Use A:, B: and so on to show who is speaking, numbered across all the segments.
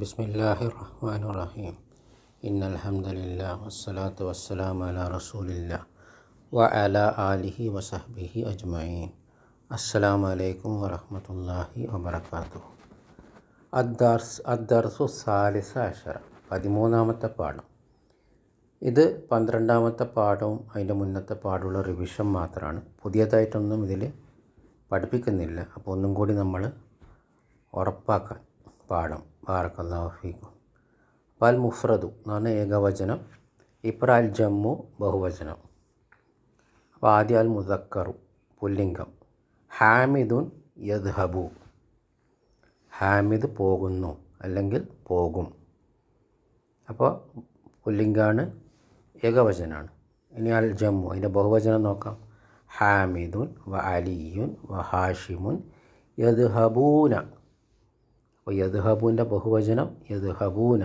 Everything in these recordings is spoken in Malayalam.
A: ബിസ്മില്ലാഹി റഹ്മാൻ റഹീം ഇന്ന അലഹമ്മദില്ല വസ്സലാത്തു വസ്സലാം അല റസൂലില്ല വ അല ആലിഹി വസഹബിഹി അജ്മയീൻ അസ്സലാം വലൈക്കും വറഹമത്തല്ലാഹി വബർക്കാത്തു അദ്ദർസ് അദ്ദർസു സാലിസ അഷറ പതിമൂന്നാമത്തെ പാഠം. ഇത് പന്ത്രണ്ടാമത്തെ പാഠവും അതിന്റെ മുന്നത്തെ പാഠമുള്ള റിവിഷൻ മാത്രമാണ് പുതിയതായിട്ടൊന്നും ഇതിൽ പഠിപ്പിക്കുന്നില്ല. അപ്പോൾ ഒന്നും കൂടി നമ്മൾ ഉറപ്പാക്കാൻ പാഠം. ബാറക്കല്ലാഫിക്കും അപ്പോൾ അൽ മുഫ്രദു എന്ന് പറഞ്ഞാൽ ഏകവചനം. ഇപ്രാൽ ജമ്മു ബഹുവചനം. അപ്പോൾ ആദ്യ അൽ മുസക്കറു പുല്ലിംഗം. ഹാമിദുൻ യദ്ഹബു. ഹാമിദ് പോകുന്നു അല്ലെങ്കിൽ പോകും. അപ്പോൾ പുല്ലിംഗാണ് ഏകവചനാണ്. ഇനി അൽ ജമ്മു അതിന്റെ ബഹുവചനം നോക്കാം. ഹാമിദുൻ വ അലിയുൻ വ ഹാഷിമുൻ യദ്ഹബൂന. അപ്പോൾ യദ്ഹബൂന്റെ ബഹുവചനം യദ്ഹബൂന.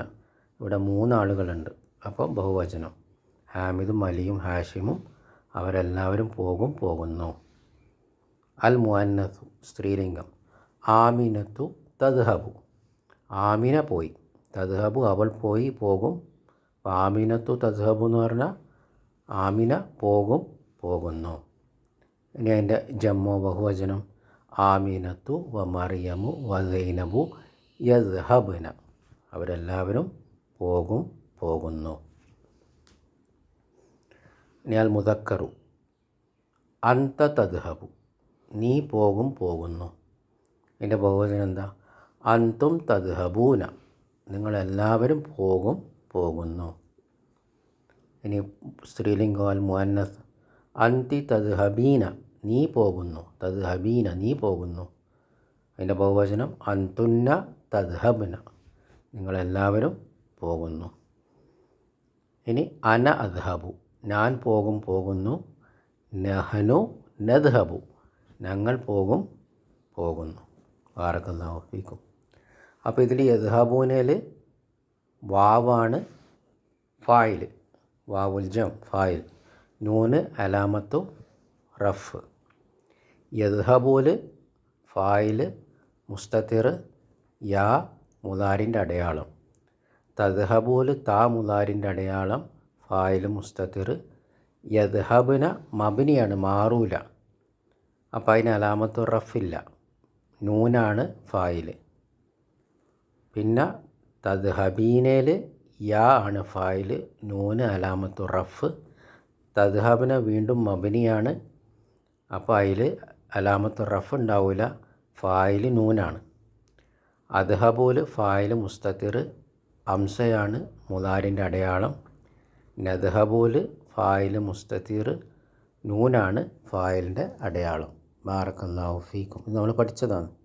A: ഇവിടെ മൂന്നാളുകളുണ്ട്. അപ്പോൾ ബഹുവചനം. ഹാമിദും അലിയും ഹാഷിമും അവരെല്ലാവരും പോകും പോകുന്നു. അൽ മുഅന്നത്തു സ്ത്രീലിംഗം. ആമിനത്തു തദ്ഹബു. ആമിന പോയി. തദ്ഹബു അവൾ പോയി പോകും. ആമിനത്തു തദ്ഹബു എന്ന് പറഞ്ഞാൽ ആമിന പോകും പോകുന്നു. ഇനി അതിന്റെ ജമ്മു ബഹുവചനം. ആമിനത്തു വ മറിയമു വ യദ്ഹബന. അവരെല്ലാവരും പോകും പോകുന്നു. ഞാൻ മുതക്കറു അന്ത തദ്ഹബു. നീ പോകും പോകുന്നു. എന്റെ ബഹുവചനം എന്താ? അന്തും തദ്ഹബൂന. നിങ്ങളെല്ലാവരും പോകും പോകുന്നു. ഇനി സ്ത്രീലിംഗോൽ മുഹന്നസ് അന്തി തദ്ഹബീന. നീ പോകുന്നു. തദ്ഹബീന നീ പോകുന്നു. അതിന്റെ ബഹുവചനം അന്തുന്ന തദ്ഹബ്ന. നിങ്ങളെല്ലാവരും പോകുന്നു. ഇനി അന അദ്ഹബു. ഞാൻ പോകും പോകുന്നു. നഹനു നദ്ഹബു. ഞങ്ങൾ പോകും പോകുന്നു. വാറക്കല്ലാഫിക്കും അപ്പോൾ ഇതിൽ യദ്ഹബൂനയിൽ വാവാണ് ഫായിൽ. വാവുൽ ജം ഫായിൽ. നൂന് അലാമത്തു റഫ്. യദ്ഹബൂൽ ഫായിൽ മുസ്തത്തിർ യാ മുതാരിന്റെ അടയാളം. തദ്ഹബൂൽ താ മുതാരിന്റെ അടയാളം. ഫായിൽ മുസ്തത്തിർ യദ്ഹബിന മബിനിയാണ് മാറൂല. അപ്പോൾ അതിന് അലാമത്തു റഫില്ല. നൂനാണ് ഫായിൽ. പിന്നെ തദ്ഹബീനയിൽ യാ ആണ് ഫായിൽ. നൂന് അലാമത്തു റഫ്. തദ്ഹബിന വീണ്ടും മബിനിയാണ്. അപ്പോൾ അതിൽ അലാമത്ത് റഫ് ഉണ്ടാവില്ല ഫായിൽ നൂനാണ്. അദ്ഹബൂൽ ഫായിൽ മുസ്തത്തിർ അംസയാണ് മുതാരിന്റെ അടയാളം. നദ്ഹബൂൽ ഫായിൽ മുസ്തത്തിർ നൂനാണ് ഫായിലിന്റെ അടയാളം. ബാറക്കല്ലാഹു ഫീക്കും. ഇത് നമ്മൾ പഠിച്ചതാണ്.